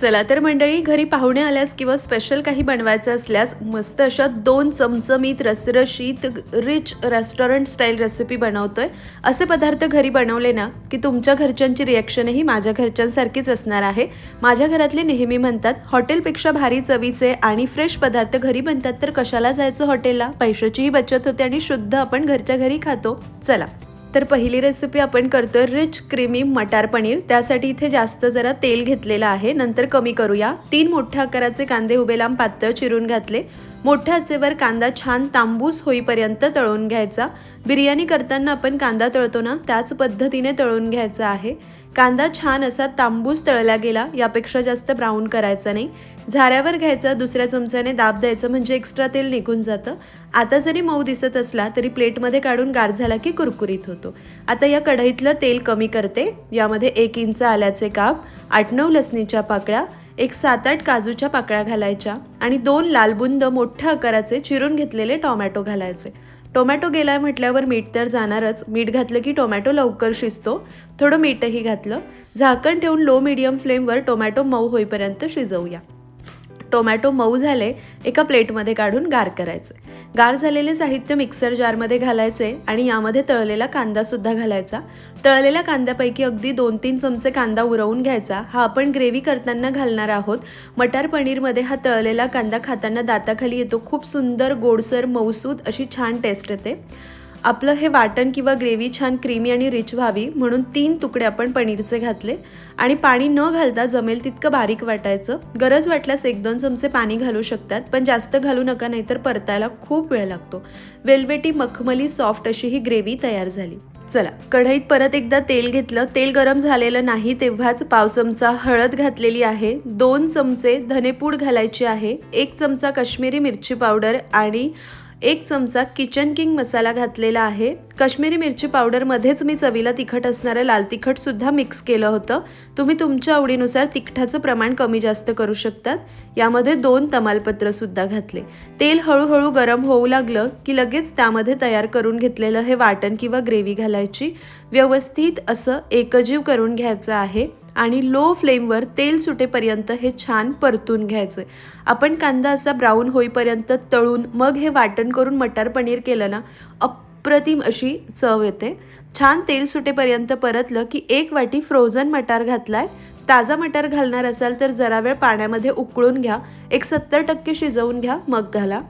चला तर मंडळी घरी पाहुणे आल्यास किंवा स्पेशल काही बनवायचं असल्यास मस्त अशा दोन चमचमीत रसरशीत रिच रेस्टॉरंट स्टाईल रेसिपी बनवतोय. असे पदार्थ घरी बनवले ना की तुमच्या घरच्यांची रिॲक्शनही माझ्या घरच्यांसारखीच असणार आहे. माझ्या घरातले नेहमी म्हणतात हॉटेलपेक्षा भारी चवीचे आणि फ्रेश पदार्थ घरी बनतात तर कशाला जायचं हॉटेलला? पैशाचीही बचत होते आणि शुद्ध आपण घरच्या घरी खातो. चला. तर पहिली रेसिपी आपण करतोय रिच क्रीमी मटार पनीर. त्यासाठी इथे जास्त जरा तेल घेतलेलं आहे. नंतर कमी करूया. तीन मोठ्या आकाराचे कांदे उभे लांब पातळ चिरून घातले. मोठ्या आचेवर कांदा छान तांबूस होईपर्यंत तळून घ्यायचा. बिर्याणी करताना आपण कांदा तळतो ना त्याच पद्धतीने तळून घ्यायचा आहे. कांदा छान असा तांबूस तळला गेला यापेक्षा जास्त ब्राऊन करायचा नाही. झाऱ्यावर घ्यायचा दुसऱ्या चमच्याने दाब द्यायचं म्हणजे एक्स्ट्रा तेल निघून जातं. आता जरी मऊ दिसत असला तरी प्लेटमध्ये काढून गार झाला की कुरकुरीत होतो. आता या कढईतलं तेल कमी करते. यामध्ये एक इंच आल्याचे काप आठ नऊ लसणीच्या पाकळ्या एक सात आठ काजूच्या पाकळ्या घालायच्या आणि दोन लालबुंद मोठ्या आकाराचे चिरून घेतलेले टोमॅटो घालायचे. टोमॅटो गेलाय म्हटल्यावर मीठ तर जाणारच. मीठ घातलं की टोमॅटो लवकर शिजतो. थोडं मीठही घातलं. झाकण ठेवून लो मिडियम फ्लेमवर टोमॅटो मऊ होईपर्यंत शिजवूया. टोमॅटो मऊ झाले एका प्लेटमध्ये काढून गार करायचे. गार झालेले साहित्य मिक्सर जारमध्ये घालायचे आणि यामध्ये तळलेला कांदासुद्धा घालायचा. तळलेल्या कांद्यापैकी अगदी दोन तीन चमचे कांदा उरवून घ्यायचा. हा आपण ग्रेव्ही करताना घालणार आहोत. मटार पनीरमध्ये हा तळलेला कांदा खाताना दाताखाली येतो. खूप सुंदर गोडसर मऊसूद अशी छान टेस्ट येते. आपलं हे वाटण किंवा ग्रेव्ही छान क्रीमी आणि रिच व्हावी म्हणून तीन तुकडे आपण पनीरचे घातले. आणि पाणी न घालता जमेल तितकं बारीक वाटायचं. गरज वाटल्यास एक दोन चमचे पाणी घालू शकतात पण जास्त घालू नका नाहीतर परतायला खूप वेळ लागतो. वेलवेटी मखमली सॉफ्ट अशी ही ग्रेव्ही तयार झाली. चला कढईत परत एकदा तेल घेतलं. तेल गरम झालेलं नाही तेव्हाच पाव चमचा हळद घातलेली आहे. दोन चमचे धनेपूड घालायची आहे. एक चमचा काश्मीरी मिरची पावडर आणि एक चमचा किचन किंग मसाला घातलेला आहे. काश्मीरी मिरची पावडरमध्येच मी चवीला तिखट असणारं लाल तिखटसुद्धा मिक्स केलं होतं. तुम्ही तुमच्या आवडीनुसार तिखटाचं प्रमाण कमी जास्त करू शकतात. यामध्ये दोन तमालपत्रसुद्धा घातले. तेल हळूहळू गरम होऊ लागलं की लगेच त्यामध्ये तयार करून घेतलेलं हे वाटण किंवा ग्रेव्ही घालायची. व्यवस्थित असं एकजीव करून घ्यायचं आहे. आणि लो फ्लेमवर तेल सुटेपर्यंत हे छान परतून घ्यायचं. आपण कांदा असा ब्राऊन होईपर्यंत तळून मग हे वाटण करून मटार पनीर केलं ना अप्रतिम अशी चव येते. छान तेल सुटेपर्यंत परतलं की एक वाटी फ्रोझन मटार घातलाय. ताजा मटार घालणार असाल तर जरा वेळ पाण्यामध्ये उकळून घ्या. एक सत्तर टक्के शिजवून घ्या मग घाला.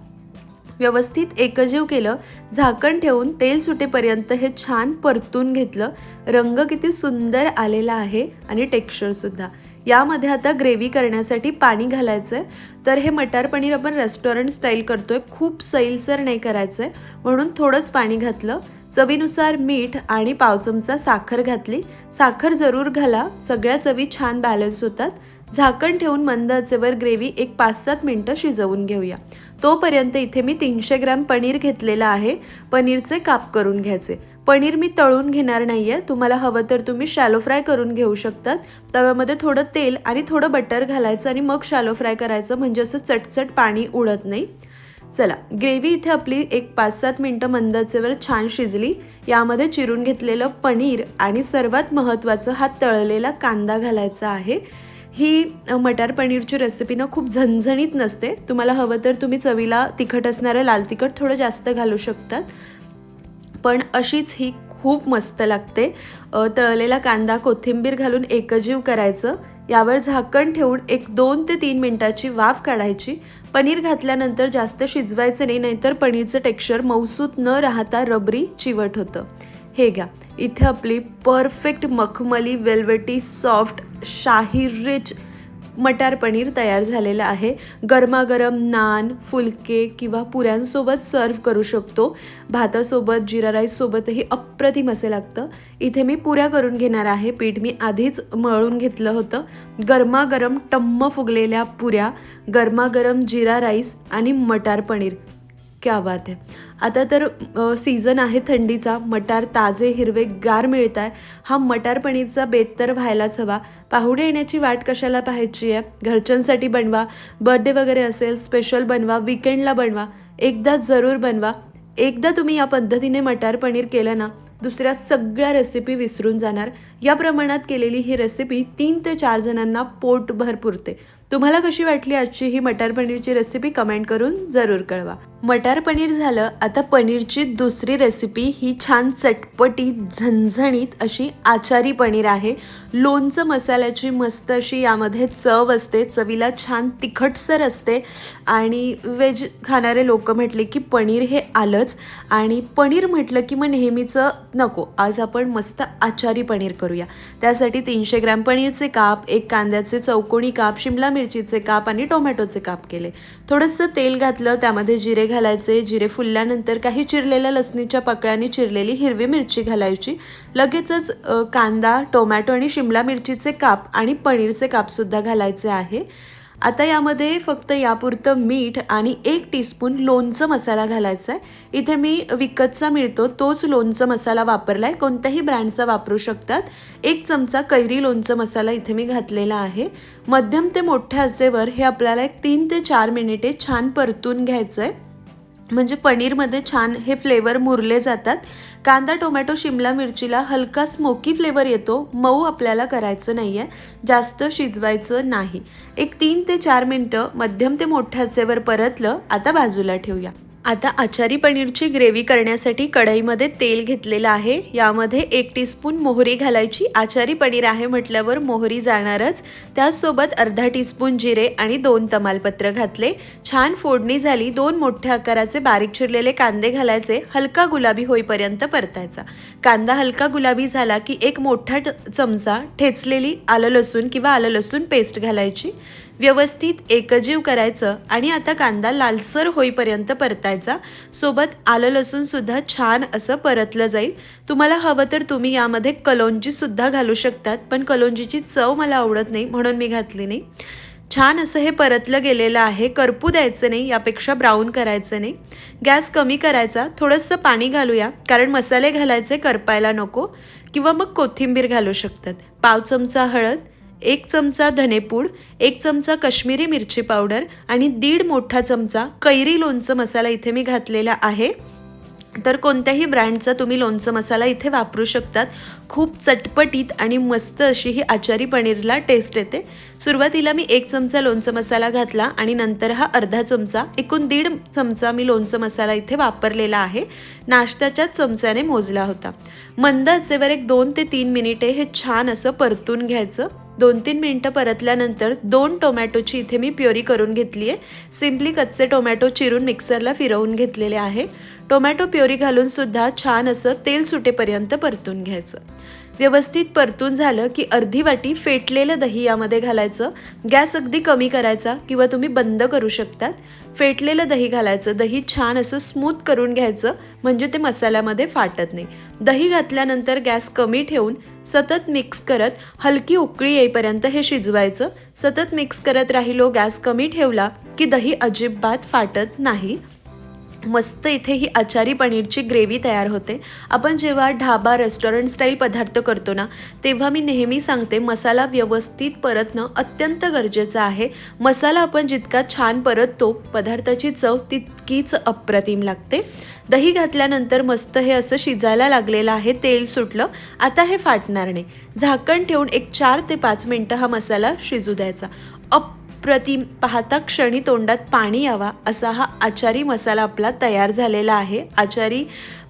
व्यवस्थित एकजीव केलं झाकण ठेवून तेल सुटेपर्यंत हे छान परतून घेतलं. रंग किती सुंदर आलेला आहे आणि टेक्स्चरसुद्धा यामध्ये आता ग्रेव्ही करण्यासाठी पाणी घालायचं आहे तर हे मटार पनीर आपण रेस्टॉरंट स्टाईल करतोय. खूप सैलसर नाही करायचं आहे म्हणून थोडंच पाणी घातलं. चवीनुसार मीठ आणि पाव चमचा साखर घातली. साखर जरूर घाला. सगळ्या चवी छान बॅलन्स होतात. झाकण ठेवून मंद आचेवर ग्रेव्ही एक पाच सात मिनटं शिजवून घेऊया. तोपर्यंत इथे मी तीनशे ग्रॅम पनीर घेतलेलं आहे. पनीरचे काप करून घ्यायचे. पनीर मी तळून घेणार नाही आहे तुम्हाला हवं तर तुम्ही शॅलो फ्राय करून घेऊ शकतात. तव्यामध्ये थोडं तेल आणि थोडं बटर घालायचं आणि मग शॅलो फ्राय करायचं. म्हणजे असं चटचट पाणी उडत नाही. चला ग्रेव्ही इथे आपली एक पाच सात मिनटं मंदाचेवर छान शिजली. यामध्ये चिरून घेतलेलं पनीर आणि सर्वात महत्त्वाचं हा तळलेला कांदा घालायचा आहे. ही मटार पनीरची रेसिपी ना खूप झणझणीत नसते. तुम्हाला हवं तर तुम्ही चवीला तिखट असणारं लाल तिखट थोडं जास्त घालू शकतात. पण अशीच ही खूप मस्त लागते. तळलेला कांदा कोथिंबीर घालून एकजीव करायचं. यावर झाकण ठेवून एक दोन ते तीन मिनटाची वाफ काढायची. पनीर घातल्यानंतर जास्त शिजवायचं नाही नाहीतर पनीरचं टेक्स्चर मौसूत न राहता रबरी चिवट होतं. हे घ्या. इथे आपली परफेक्ट मखमली वेल्वेटी सॉफ्ट शाही रिच मटार पनीर तयार झालेलं आहे. गरमागरम नान फुलके किंवा पुऱ्यांसोबत सर्व करू शकतो. भातासोबत जिरा राईससोबतही अप्रतिम असे लागतं. इथे मी पुऱ्या करून घेणार आहे. पीठ मी आधीच मळून घेतलं होतं. गरमागरम टम्म फुगलेल्या पुऱ्या गरमागरम जिरा राईस आणि मटार पनीर. क्या बात आहे आता तर सीझन आहे थंडीचा. मटार ताजे हिरवे गार मिळत आहे हा मटार पनीरचा बेत तर व्हायलाच हवा. पाहुणे येण्याची वाट कशाला पाहायची आहे? घरच्यांसाठी बनवा. बर्थडे वगैरे असेल स्पेशल बनवा. विकेंडला बनवा. एकदा जरूर बनवा. एकदा तुम्ही या पद्धतीने मटार पनीर केलं ना दुसऱ्या सगळ्या रेसिपी विसरून जाणार. या प्रमाणात केलेली ही रेसिपी तीन ते चार जणांना पोटभर पुरते तुम्हाला कशी वाटली आजची ही मटार पनीरची रेसिपी कमेंट करून जरूर कळवा. मटार पनीर झालं आता पनीरची दुसरी रेसिपी ही छान चटपटीत झणझणीत अशी आचारी पनीर आहे. लोणचं मसाल्याची मस्त अशी यामध्ये चव असते चवीला छान तिखटसर असते आणि वेज खाणारे लोक म्हटले की पनीर हे आलंच आणि पनीर म्हटलं की मग नेहमीचं नको आज आपण मस्त आचारी पनीर करूया. त्यासाठी तीनशे ग्रॅम पनीरचे काप एक कांद्याचे चौकोणी काप शिमला मिरचीचे काप आणि टोमॅटोचे काप केले. थोडंसं तेल घातलं त्यामध्ये जिरे घालायचे जिरे फुलल्यानंतर काही चिरलेल्या लसणीच्या पाकळ्यांनी चिरलेली हिरवी मिरची घालायची. लगेचच कांदा टोमॅटो आणि शिमला मिरचीचे काप आणि पनीरचे कापसुद्धा घालायचे आहे. आता यामध्ये फक्त यापुरतं मीठ आणि एक टीस्पून लोणचं मसाला घालायचा आहे इथे मी विकतचा मिळतो तोच लोणचं मसाला वापरला आहे कोणत्याही ब्रँडचा वापरू शकतात. एक चमचा कैरी लोणचं मसाला इथे मी घातलेला आहे. मध्यम ते मोठ्या आचेवर हे आपल्याला एक तीन ते चार मिनिटे छान परतून घ्यायचं आहे म्हणजे पनीरमध्ये छान हे फ्लेवर मुरले जातात. कांदा टोमॅटो शिमला मिरचीला हलका स्मोकी फ्लेवर येतो. मऊ आपल्याला करायचं नाही आहे जास्त शिजवायचं नाही. एक तीन ते चार मिनटं मध्यम ते मोठ्याचेवर परतलं. आता बाजूला ठेवूया. आता आचारी पनीरची ग्रेव्ही करण्यासाठी कढईमध्ये तेल घेतलेलं आहे. यामध्ये एक टीस्पून मोहरी घालायची. आचारी पनीर आहे म्हटल्यावर मोहरी जाणारच. त्याचसोबत अर्धा टीस्पून जिरे आणि दोन तमालपत्र घातले. छान फोडणी झाली. दोन मोठ्या आकाराचे बारीक चिरलेले कांदे घालायचे. हलका गुलाबी होईपर्यंत परतायचा. कांदा हलका गुलाबी झाला की एक मोठा ट- चमचा ठेचलेली आलं लसूण किंवा आलं लसूण पेस्ट घालायची. व्यवस्थित एकजीव करायचं आणि आता कांदा लालसर होईपर्यंत परतायचा. सोबत आलं लसूणसुद्धा छान असं परतलं जाईल. तुम्हाला हवं तर तुम्ही यामध्ये कलोंजीसुद्धा घालू शकतात पण कलोंजीची चव मला आवडत नाही म्हणून मी घातली नाही. छान असं हे परतलं गेलेलं आहे. करपू द्यायचं नाही यापेक्षा ब्राऊन करायचं नाही. गॅस कमी करायचा. थोडंसं पाणी घालूया कारण मसाले घालायचे करपायला नको. किंवा मग कोथिंबीर घालू शकतात. पाव चमचा हळद एक चमचा धनेपूड एक चमचा कश्मीरी मिरची पावडर आणि दीड मोठा चमचा कैरी लोणचं मसाला इथे मी घातलेला आहे. तर कोणत्याही ब्रँडचा तुम्ही लोणचं मसाला इथे वापरू शकतात. खूप चटपटीत आणि मस्त अशी ही आचारी पनीरला टेस्ट येते. सुरुवातीला मी एक चमचा लोणचं मसाला घातला आणि नंतर हा अर्धा चमचा एकूण दीड चमचा मी लोणचं मसाला इथे वापरलेला आहे. नाश्त्याच्याच चमच्याने मोजला होता. मंद असेवर एक दोन ते तीन मिनिटे हे छान असं परतून घ्यायचं. दोन तीन मिनटं परतल्यानंतर दोन टोमॅटोची इथे मी प्युरी करून घेतली आहे. सिम्पली कच्चे टोमॅटो चिरून मिक्सरला फिरवून घेतलेले आहे. टोमॅटो प्युरी घालूनसुद्धा छान असं तेल सुटेपर्यंत परतून घ्यायचं. व्यवस्थित परतून झालं की अर्धी वाटी फेटलेलं दही यामध्ये घालायचं. गॅस अगदी कमी करायचा किंवा तुम्ही बंद करू शकतात. फेटलेलं दही घालायचं. दही छान असं स्मूथ करून घ्यायचं म्हणजे ते मसाल्यामध्ये फाटत नाही. दही घातल्यानंतर गॅस कमी ठेवून सतत मिक्स करत हलकी उकळी येईपर्यंत हे शिजवायचं. सतत मिक्स करत राहिलो गॅस कमी ठेवला की दही अजिबात फाटत नाही. मस्त इथे ही आचारी पनीरची ग्रेव्ही तयार होते. आपण जेव्हा ढाबा रेस्टॉरंट स्टाईल पदार्थ करतो ना तेव्हा मी नेहमी सांगते मसाला व्यवस्थित परतणं अत्यंत गरजेचं आहे. मसाला आपण जितका छान परततो पदार्थाची चव तितकीच अप्रतिम लागते. दही घातल्यानंतर मस्त हे असं शिजायला लागलेलं आहे तेल सुटलं आता हे फाटणार नाही. झाकण ठेवून एक चार ते पाच मिनटं हा मसाला शिजू द्यायचा. अप प्रति पाहता क्षणी तोंडात पाणी यावा असा हा आचारी मसाला आपला तयार झालेला आहे. आचारी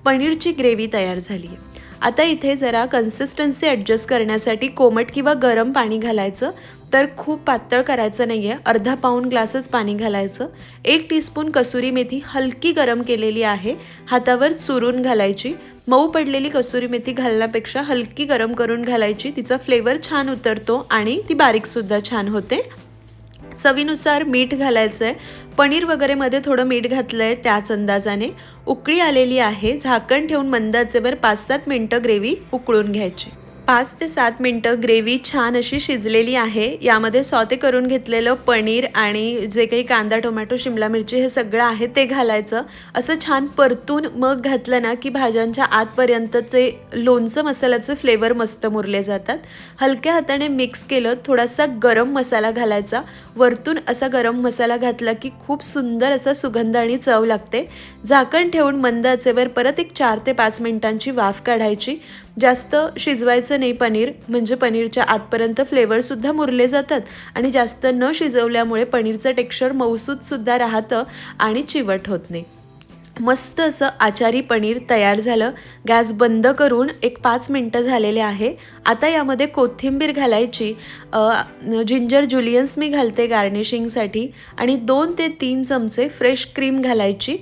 पनीरची ग्रेव्ही तयार झाली आहे. आता इथे जरा कन्सिस्टन्सी ॲडजस्ट करण्यासाठी कोमट किंवा गरम पाणी घालायचं. तर खूप पातळ करायचं नाही आहे अर्धा पाऊण ग्लासच पाणी घालायचं. एक टीस्पून कसुरी मेथी हलकी गरम केलेली आहे. हातावर चुरून घालायची. मऊ पडलेली कसुरी मेथी घालण्यापेक्षा हलकी गरम करून घालायची. तिचा फ्लेवर छान उतरतो आणि ती बारीकसुद्धा छान होते. चवीनुसार मीठ घालायचं आहे पनीर वगैरेमध्ये थोडं मीठ घातलं आहे त्याच अंदाजाने. उकळी आलेली आहे. झाकण ठेवून मंदाचेवर पाच सात मिनटं ग्रेव्ही उकळून घ्यायची. पाच ते सात मिनटं ग्रेव्ही छान अशी शिजलेली आहे. यामध्ये सॉते करून घेतलेलं पनीर आणि जे काही कांदा टोमॅटो शिमला मिरची हे सगळं आहे ते घालायचं. असं छान परतून मग घातलं ना की भाज्यांच्या आतपर्यंतचे लोणचं मसाल्याचे फ्लेवर मस्त मुरले जातात. हलक्या हाताने मिक्स केलं थोडासा गरम मसाला घालायचा. वरतून असा गरम मसाला घातला की खूप सुंदर असा सुगंध आणि चव लागते. झाकण ठेवून मंद आचेवर परत एक चार ते पाच मिनिटांची वाफ काढायची. जास्त शिजवायचं नाही पनीर म्हणजे पनीरच्या आतपर्यंत फ्लेवरसुद्धा मुरले जातात. आणि जास्त न शिजवल्यामुळे पनीरचं टेक्स्चर मऊसूदसुद्धा राहतं आणि चिवट होत नाही. मस्त असं आचारी पनीर तयार झालं. गॅस बंद करून एक पाच मिनटं झालेले आहे. आता यामध्ये कोथिंबीर घालायची. जिंजर जुलियन्स मी घालते गार्निशिंगसाठी आणि दोन ते तीन चमचे फ्रेश क्रीम घालायची.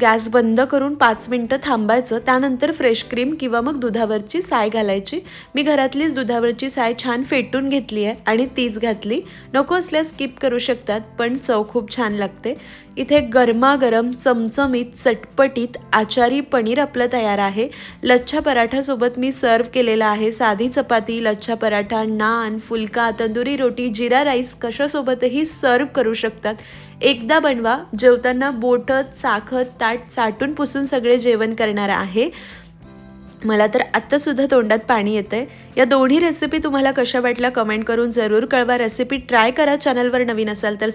गॅस बंद करून पाच मिनटं थांबायचं त्यानंतर फ्रेश क्रीम किंवा मग दुधावरची साय घालायची. मी घरातलीच दुधावरची साय छान फेटून घेतली आहे आणि तीच घातली. नको असल्यास स्किप करू शकतात पण चव खूप छान लागते. इथे गरमागरम चमचमीत चटपटीत आचारी पनीर आपलं तयार आहे. लच्छा पराठासोबत मी सर्व केलेला आहे. साधी चपाती लच्छा पराठा नान फुलका तंदुरी रोटी जिरा राईस कशासोबतही सर्व करू शकतात. एकदा बनवा. जेवताना बोटत चाखत ताट चाटून पुसून सगळे जेवण करणार आहे. मला तर आत्तासुद्धा तोंडात पाणी येतं आहे या दोन्ही रेसिपी तुम्हाला कशा वाटल्या कमेंट करून जरूर कळवा. रेसिपी ट्राय करा. चॅनलवर नवीन असाल तर